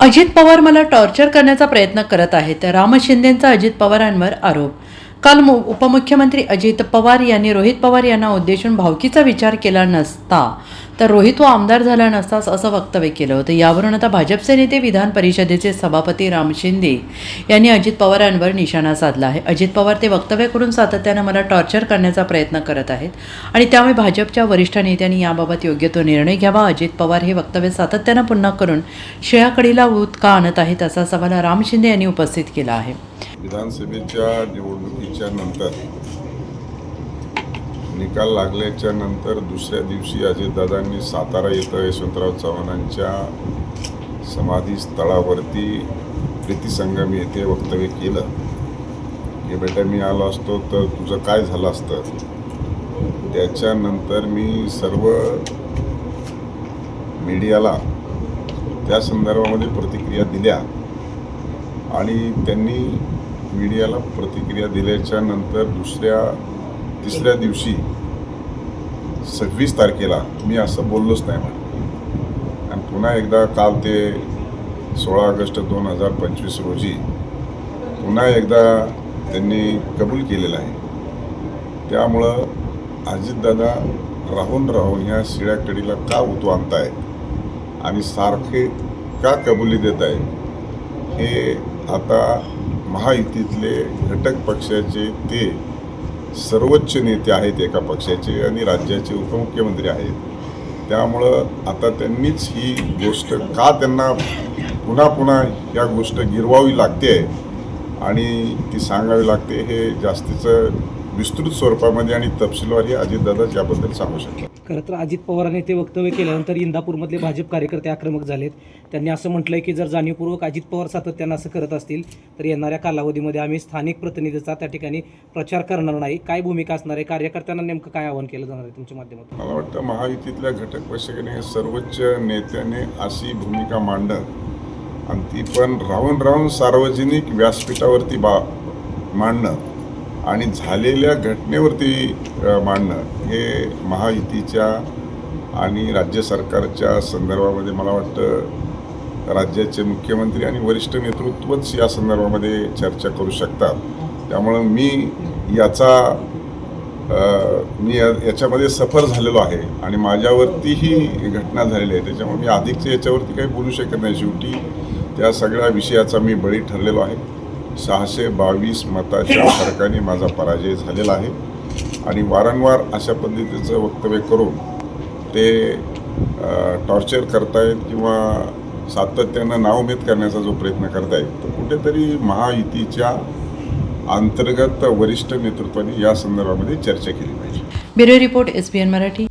अजित पवार मला टॉर्चर करण्याचा प्रयत्न करत आहेत. राम शिंदेंचा अजित पवारांवर आरोप. काल मु उपमुख्यमंत्री अजित पवार यांनी रोहित पवार यांना उद्देशून भावकीचा विचार केला नसता. तर रोहित व आमदार झाला नसताच असं वक्तव्य केलं होतं. यावरून आता भाजपचे नेते विधान परिषदेचे सभापती राम शिंदे यांनी अजित पवारांवर निशाणा साधला आहे. अजित पवार ते वक्तव्य करून सातत्यानं मला टॉर्चर करण्याचा प्रयत्न करत आहेत आणि त्यामुळे भाजपच्या वरिष्ठ नेत्यांनी याबाबत योग्य तो निर्णय घ्यावा. अजित पवार हे वक्तव्य सातत्यानं पुन्हा करून शिळाकडीला ऊत का आणत आहेत असा सवाल राम शिंदे यांनी उपस्थित केला आहे. विधानसभेच्या निवडणुकीच्या नंतर निकाल लागल्याच्या नंतर दुसऱ्या दिवशी अजितदादांनी सातारा येथं यशवंतराव चव्हाणांच्या समाधीस्थळावरती प्रीतीसंगम येथे वक्तव्य केलं. की बेटा मी आलो असतो तर तुझं काय झालं असतं? त्याच्यानंतर मी सर्व मीडियाला त्या संदर्भामध्ये प्रतिक्रिया दिल्या आणि त्यांनी मीडियाला प्रतिक्रिया दिल्याच्या नंतर दुसऱ्या तिसऱ्या दिवशी सव्वीस तारखेला मी असं बोललोच नाही म्हणे. आणि पुन्हा एकदा काल ते सोळा ऑगस्ट दोन हजार पंचवीस रोजी पुन्हा एकदा त्यांनी कबूल केलेलं आहे. त्यामुळं अजितदादा राहून राहून ह्या शिळ्याकडीला का उतू आणतायत आणि सारखे का कबुली देत आहे हे आता महायुतीतले घटक पक्षाचे ते सर्वोच्च नेते आहेत एका पक्षाचे आणि राज्याचे उपमुख्यमंत्री आहेत. त्यामुळं आता त्यांनीच ही गोष्ट का त्यांना पुन्हा पुन्हा या गोष्ट गिरवावी लागते? आणि ती सांगावी लागते हे जास्तीचं विस्तृत स्वरूपामध्ये आणि तपशीलवार हे अजितदादाच याबद्दल सांगू शकतात. खरं तर अजित पवारांनी ते वक्तव्य केल्यानंतर इंदापूरमधले भाजप कार्यकर्ते आक्रमक झालेत. त्यांनी असं म्हटलंय की जर जाणीवपूर्वक अजित पवार सातत्यानं असं करत असतील तर येणाऱ्या कालावधीमध्ये आम्ही स्थानिक प्रतिनिधीचा त्या ठिकाणी प्रचार करणार नाही. काय भूमिका असणार आहे? कार्यकर्त्यांना नेमकं काय आवाहन केलं जाणार आहे तुमच्या माध्यमातून? मला वाटतं महायुतीतल्या घटक पक्षाने सर्वोच्च नेत्याने अशी भूमिका मांडत आणि ती पण राहून राहून सार्वजनिक व्यासपीठावरती बा मांडणं. आणि झालेल्या घटनेवरती मांडणं हे महायुतीच्या आणि राज्य सरकारच्या संदर्भामध्ये मला वाटतं राज्याचे मुख्यमंत्री आणि वरिष्ठ नेतृत्वच या संदर्भामध्ये चर्चा करू शकतात. त्यामुळं मी याचा मी या- याच्यामध्ये सफर झालेलो आहे आणि माझ्यावरती ही घटना झालेली आहे. त्याच्यामुळे मी अधिकच्या याच्यावरती काही बोलू शकत नाही. शेवटी त्या सगळ्या विषयाचा मी बळी ठरलेलो आहे. सहाशे बावीस मताच्या फरकाने माझा पराजय झालेला आहे. आणि वारंवार अशा पद्धतीचं वक्तव्य करून ते टॉर्चर करतायत किंवा सातत्यानं नावमेद करण्याचा जो प्रयत्न करतायत तर कुठेतरी महायुतीच्या अंतर्गत वरिष्ठ नेतृत्वाने या संदर्भामध्ये चर्चा केली पाहिजे. Bureau report S N Marathi.